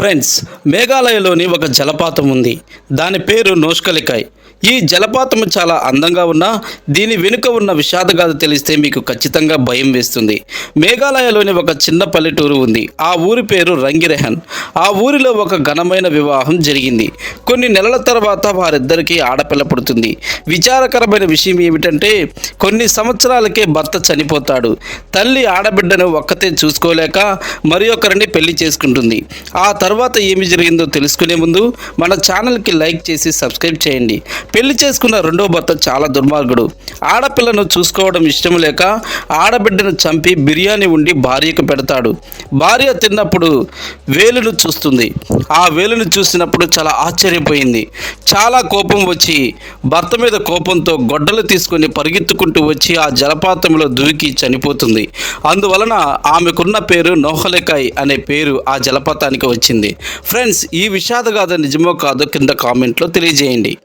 Friends మేఘాలయలోని ఒక జలపాతం ఉంది. దాని పేరు నోష్కలికాయ్. ఈ జలపాతం చాలా అందంగా ఉన్నా దీని వెనుక ఉన్న విషాదగాథ తెలిస్తే మీకు ఖచ్చితంగా భయం వేస్తుంది. మేఘాలయలోని ఒక చిన్న పల్లెటూరు ఉంది. ఆ ఊరి పేరు రంగిరెహన్. ఆ ఊరిలో ఒక ఘనమైన వివాహం జరిగింది. కొన్ని నెలల తర్వాత వారిద్దరికీ ఆడపిల్ల పుడుతుంది. విచారకరమైన విషయం ఏమిటంటే కొన్ని సంవత్సరాలకే భర్త చనిపోతాడు. తల్లి ఆడబిడ్డను ఒక్కతే చూసుకోలేక మరి ఒకరిని పెళ్ళి చేసుకుంటుంది. ఆ తర్వాత ఏమి జరిగిందో తెలుసుకునే ముందు మన ఛానల్కి లైక్ చేసి సబ్స్క్రైబ్ చేయండి. పెళ్ళి చేసుకున్న రెండో భర్త చాలా దుర్మార్గుడు. ఆడపిల్లను చూసుకోవడం ఇష్టం లేక ఆడబిడ్డను చంపి బిర్యానీ ఉండి భార్యకు పెడతాడు. భార్య తిన్నప్పుడు వేలును చూస్తుంది. ఆ వేలును చూసినప్పుడు చాలా ఆశ్చర్యపోయింది. చాలా కోపం వచ్చి భర్త మీద కోపంతో గొడ్డలు తీసుకొని పరిగెత్తుకుంటూ వచ్చి ఆ జలపాతంలో దూకి చనిపోతుంది. అందువలన ఆమెకున్న పేరు నోహలెకాయ్ అనే పేరు ఆ జలపాతానికి వచ్చింది. ఫ్రెండ్స్ ఈ విషాదగాథ నిజమో కాదో కింద కామెంట్లో తెలియజేయండి.